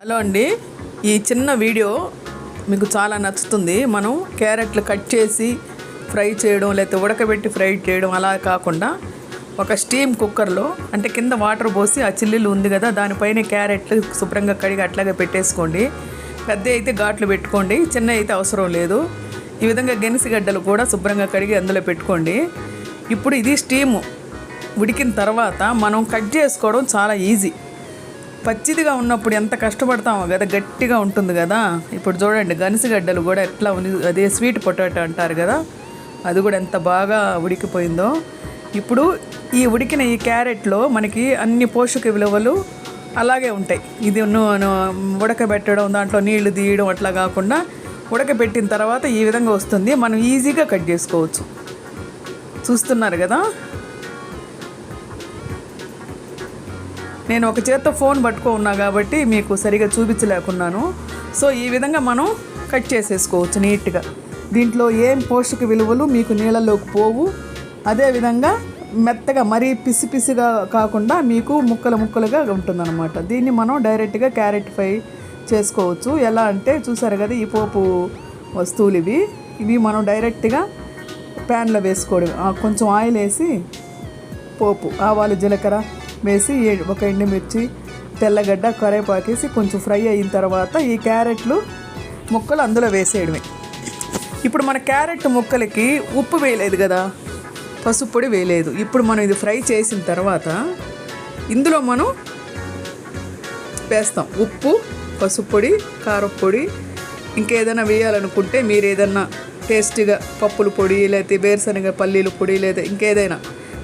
Hello అండి. ఈ చిన్న వీడియో మీకు చాలా నచ్చుతుంది. మనం క్యారెట్లు కట్ చేసి ఫ్రై చేయడం లేకపోతే ఉడకబెట్టి ఫ్రై చేయడం అలా కాకుండా ఒక స్టీమ్ కుక్కర్లో అంటే కింద వాటర్ పోసి ఆ చిల్లీలు ఉంది కదా దానిపైన క్యారెట్లు శుభ్రంగా కడిగి అట్లాగే పెట్టేసుకోండి. పెద్ద అయితే ఘాట్లు పెట్టుకోండి చిన్న అయితే అవసరం లేదు. ఈ విధంగా గెనిసిగడ్డలు కూడా శుభ్రంగా కడిగి అందులో పెట్టుకోండి. ఇప్పుడు ఇది స్టీము ఉడికిన తర్వాత మనం కట్ చేసుకోవడం చాలా ఈజీ. పచ్చిదిగా ఉన్నప్పుడు ఎంత కష్టపడతామో కదా గట్టిగా ఉంటుంది కదా. ఇప్పుడు చూడండి గనిసిగడ్డలు కూడా ఎట్లా ఉంది అదే స్వీట్ పొటాటో అంటారు కదా అది కూడా ఎంత బాగా ఉడికిపోయిందో. ఇప్పుడు ఈ ఉడికిన ఈ క్యారెట్లో మనకి అన్ని పోషక విలువలు అలాగే ఉంటాయి. ఇది ఉడకబెట్టడం దాంట్లో నీళ్ళు తీయడం అట్లా కాకుండా ఉడకబెట్టిన తర్వాత ఈ విధంగా వస్తుంది. మనం ఈజీగా కట్ చేసుకోవచ్చు. చూస్తున్నారు కదా? నేను ఒక చేత్తో ఫోన్ పట్టుకో ఉన్నా కాబట్టి మీకు సరిగా చూపించలేకున్నాను. సో ఈ విధంగా మనం కట్ చేసేసుకోవచ్చు నీట్గా. దీంట్లో ఏం పోషక విలువలు మీకు నీళ్ళలోకి పోవు. అదేవిధంగా మెత్తగా మరీ పిసి పిసిగా కాకుండా మీకు ముక్కలు ముక్కలుగా ఉంటుందన్నమాట. దీన్ని మనం డైరెక్ట్గా క్యారెట్ ఫ్రై చేసుకోవచ్చు. ఎలా అంటే చూసారు కదా ఈ పోపు వస్తువులు ఇవి. ఇవి మనం డైరెక్ట్గా ప్యాన్లో వేసుకోవడం కొంచెం ఆయిల్ వేసి పోపు ఆవాలు జీలకర్ర వేసి ఒక ఎండుమిర్చి తెల్లగడ్డ కరేపాకేసి కొంచెం ఫ్రై అయిన తర్వాత ఈ క్యారెట్లు ముక్కలు అందులో వేసేయడమే. ఇప్పుడు మన క్యారెట్ ముక్కలకి ఉప్పు వేయలేదు కదా? పసుపు పొడి వేయలేదు. ఇప్పుడు మనం ఇది ఫ్రై చేసిన తర్వాత ఇందులో మనం వేస్తాం. ఉప్పు పసుపు పొడి కారం ఇంకేదైనా వేయాలనుకుంటే మీరు ఏదన్నా టేస్టీగా పప్పుల పొడి లేకపోతే వేరుశనగ పల్లీల పొడి లేదా ఇంకేదైనా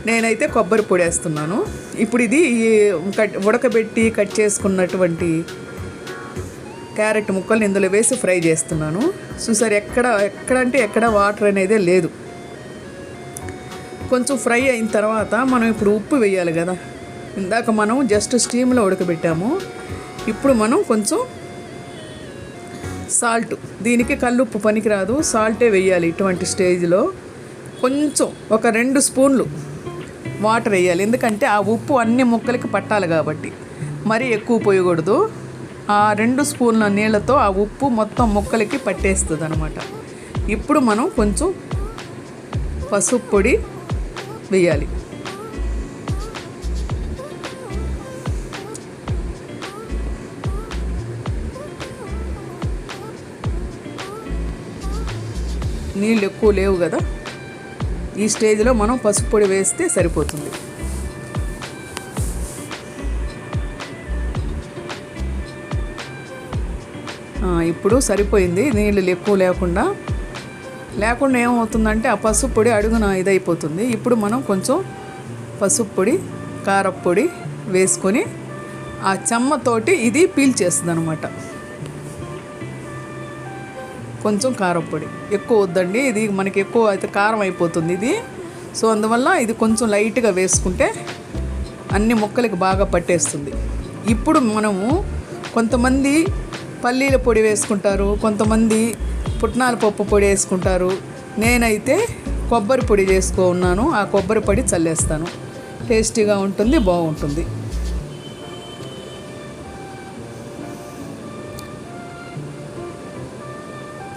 నేనైతే కొబ్బరి పొడి వేస్తున్నాను. ఇప్పుడు ఇది ఈ కట్ ఉడకబెట్టి కట్ చేసుకున్నటువంటి క్యారెట్ ముక్కలు ఇందులో వేసి ఫ్రై చేస్తున్నాను. చూసారు ఎక్కడ ఎక్కడ అంటే ఎక్కడ వాటర్ అనేది లేదు. కొంచెం ఫ్రై అయిన తర్వాత మనం ఇప్పుడు ఉప్పు వేయాలి కదా. ఇందాక మనం జస్ట్ స్టీమ్లో ఉడకబెట్టాము. ఇప్పుడు మనం కొంచెం సాల్ట్ దీనికి కల్లుప్పు పనికిరాదు. సాల్టే వేయాలి ఇటువంటి స్టేజ్లో. కొంచెం ఒక రెండు స్పూన్లు వాటర్ వేయాలి. ఎందుకంటే ఆ ఉప్పు అన్ని ముక్కలకి పట్టాలి కాబట్టి. మరీ ఎక్కువ పోయకూడదు. ఆ రెండు స్పూన్ల నీళ్ళతో ఆ ఉప్పు మొత్తం ముక్కలకి పట్టేస్తుంది అనమాట ఇప్పుడు మనం కొంచెం పసుపు పొడి వేయాలి. నీళ్ళు ఎక్కువ లేవు కదా? ఈ స్టేజ్లో మనం పసుపు పొడి వేస్తే సరిపోతుంది. ఇప్పుడు సరిపోయింది. నీళ్ళు ఎక్కువ లేకుండా లేకుండా ఏమవుతుందంటే ఆ పసుపు పొడి అడుగున ఇదైపోతుంది. ఇప్పుడు మనం కొంచెం పసుపు పొడి కారప్పొడి వేసుకొని ఆ చెమ్మతోటి ఇది పీల్చేస్తుంది అనమాట కొంచెం కారప్పొడి ఎక్కువ వద్దండి. ఇది మనకి ఎక్కువ అయితే కారం అయిపోతుంది ఇది. సో అందువల్ల ఇది కొంచెం లైట్గా వేసుకుంటే అన్ని మొక్కలకి బాగా పట్టేస్తుంది. ఇప్పుడు మనము కొంతమంది పల్లీల పొడి వేసుకుంటారు కొంతమంది పుట్నాల పప్పు పొడి వేసుకుంటారు. నేనైతే కొబ్బరి పొడి చేసుకో ఉన్నాను. ఆ కొబ్బరి పొడి చల్లేస్తాను. టేస్టీగా ఉంటుంది బాగుంటుంది.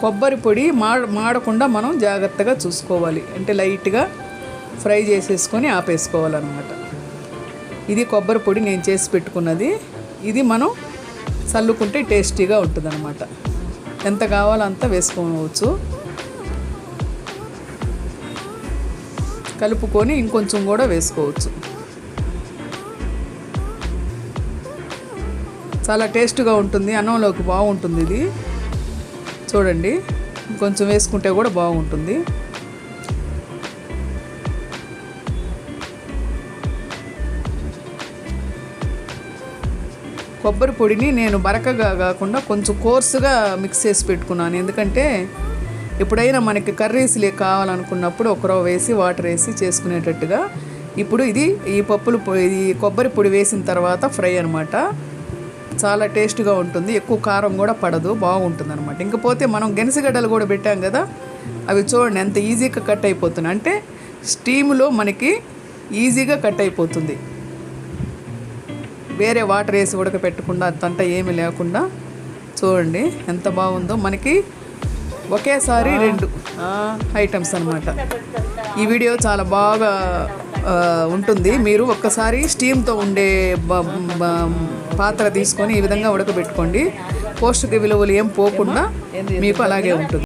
కొబ్బరి పొడి మాడ మాడకుండా మనం జాగ్రత్తగా చూసుకోవాలి. అంటే లైట్గా ఫ్రై చేసేసుకొని ఆపేసుకోవాలన్నమాట. ఇది కొబ్బరి పొడి నేను చేసి పెట్టుకున్నది. ఇది మనం చల్లుకుంటే టేస్టీగా ఉంటుందన్నమాట. ఎంత కావాలో అంత వేసుకోవచ్చు. కలుపుకొని ఇంకొంచెం కూడా వేసుకోవచ్చు. చాలా టేస్ట్గా ఉంటుంది. అన్నంలోకి బాగుంటుంది ఇది. చూడండి. కొంచెం వేసుకుంటే కూడా బాగుంటుంది. కొబ్బరి పొడిని నేను బరకగా కాకుండా కొంచెం కోర్సుగా మిక్స్ చేసి పెట్టుకున్నాను. ఎందుకంటే ఎప్పుడైనా మనకి కర్రీస్లే కావాలనుకున్నప్పుడు ఒక వేసి వాటర్ వేసి చేసుకునేటట్టుగా. ఇప్పుడు ఇది ఈ పప్పులు ఈ ఇది కొబ్బరి పొడి వేసిన తర్వాత ఫ్రై అనమాట చాలా టేస్ట్గా ఉంటుంది. ఎక్కువ కారం కూడా పడదు. బాగుంటుంది అనమాట ఇంకపోతే మనం గెనసగడ్డలు కూడా పెట్టాం కదా అవి చూడండి ఎంత ఈజీగా కట్ అయిపోతుంది అంటే స్టీమ్లో మనకి ఈజీగా కట్ అయిపోతుంది. వేరే వాటర్ వేసి ఉడకపెట్టకుండా అంతంట ఏమి లేకుండా చూడండి ఎంత బాగుందో. మనకి ఒకేసారి రెండు ఐటమ్స్ అన్నమాట. ఈ వీడియో చాలా బాగా ఉంటుంది. మీరు ఒక్కసారి స్టీమ్తో ఉండే పాత్ర తీసుకొని ఈ విధంగా ఉడకబెట్టుకోండి. పోషక విలువలు ఏం పోకుండా మీకు అలాగే ఉంటుంది.